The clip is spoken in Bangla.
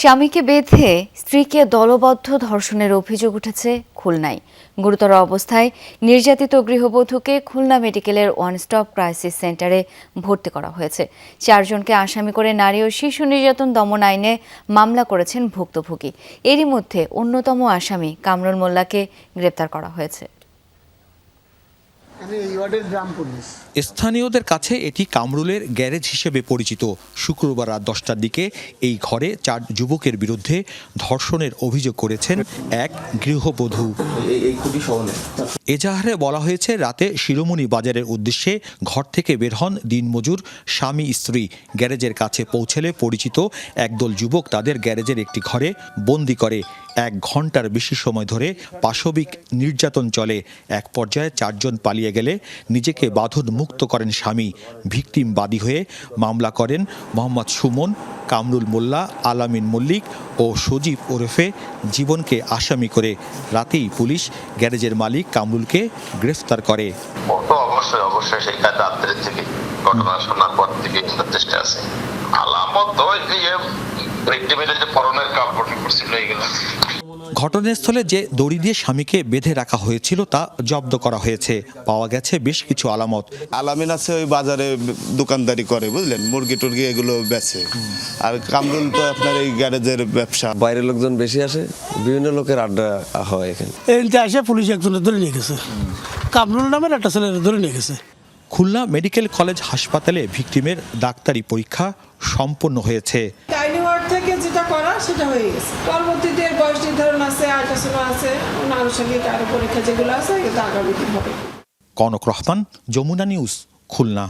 স্বামীকে বেঁধে স্ত্রীকে দলবদ্ধ ধর্ষণের অভিযোগ উঠেছে খুলনায়। গুরুতর অবস্থায় নির্যাতিত গৃহবধূকে খুলনা মেডিকেলের ওয়ান স্টপ ক্রাইসিস সেন্টারে ভর্তি করা হয়েছে। চারজনকে আসামি করে নারী ও শিশু নির্যাতন দমন আইনে মামলা করেছেন ভুক্তভোগী। এরই মধ্যে অন্যতম আসামি কামরুল মোল্লাকে গ্রেপ্তার করা হয়েছে। আমি এই ওয়ার্ডের গ্রাম পুলিশ। স্থানীয়দের কাছে এটি কামরুলের গ্যারেজ হিসেবে পরিচিত। শুক্রবার রাত দশটার দিকে এই ঘরে চার যুবকের বিরুদ্ধে ধর্ষণের অভিযোগ করেছেন এক গৃহবধূ। এজাহারে বলা হয়েছে রাতে শিরোমণি বাজারের উদ্দেশ্যে ঘর থেকে বের হন দিনমজুর স্বামী স্ত্রী। গ্যারেজের কাছে পৌঁছলে পরিচিত একদল যুবক তাদের গ্যারেজের একটি ঘরে বন্দি করে। এক ঘণ্টার বেশি সময় ধরে পাশবিক নির্যাতন চলে। এক পর্যায়ে চারজন পালিয়ে গেলে নিজেকে বাঁধন মুক্ত করেন স্বামী। ভিকটিম বাদী হয়ে মামলা করেন মোহাম্মদ সুমন, কামরুল মোল্লা, আলামিন মল্লিক ও সজীব ওরফে জীবনকে আসামি করে। রাতেই পুলিশ গ্যারেজের মালিক কামরুলকে গ্রেফতার করে। অবশ্যই অবশ্যই সেই কাজ থেকে, ঘটনা শোনার পর থেকে চেষ্টা আছে। আলামত ওই যে পরনের কাপড় ঘটনাস্থলে যে দড়ি দিয়ে স্বামীকে বেঁধে রাখা হয়েছিল তা জব্দ করা হয়েছে। পাওয়া গেছে বেশ কিছু আলামত। আলামিন আছে ওই বাজারে দোকানদারি করে বুঝলেন? মুরগি টুরগি এগুলো বেচে। আর কামরুল তো আপনার এই গ্যারেজের ব্যবসা। বাইরের লোকজন বেশি আসে বিভিন্ন লোকের আড্ডা হয় এখানে। এনতে আসে পুলিশ একজনের ধরে নিয়ে গেছে। কামরুল নামের একটা ছেলের ধরে নিয়ে গেছে। খুলনা মেডিকেল কলেজ হাসপাতালে ভিকটিমের ডাক্তারি পরীক্ষা সম্পন্ন হয়েছে। থেকে যেটা করা, সেটা হয়ে গেছে। পরবর্তীতে বয়স নির্ধারণ আছে, আল্ট্রাসাউন্ড আছে আনুষঙ্গিক আরও পরীক্ষা যেগুলো আছে এগুলো আগামী দিন হবে। কনক রহমান, যমুনা নিউজ, খুলনা।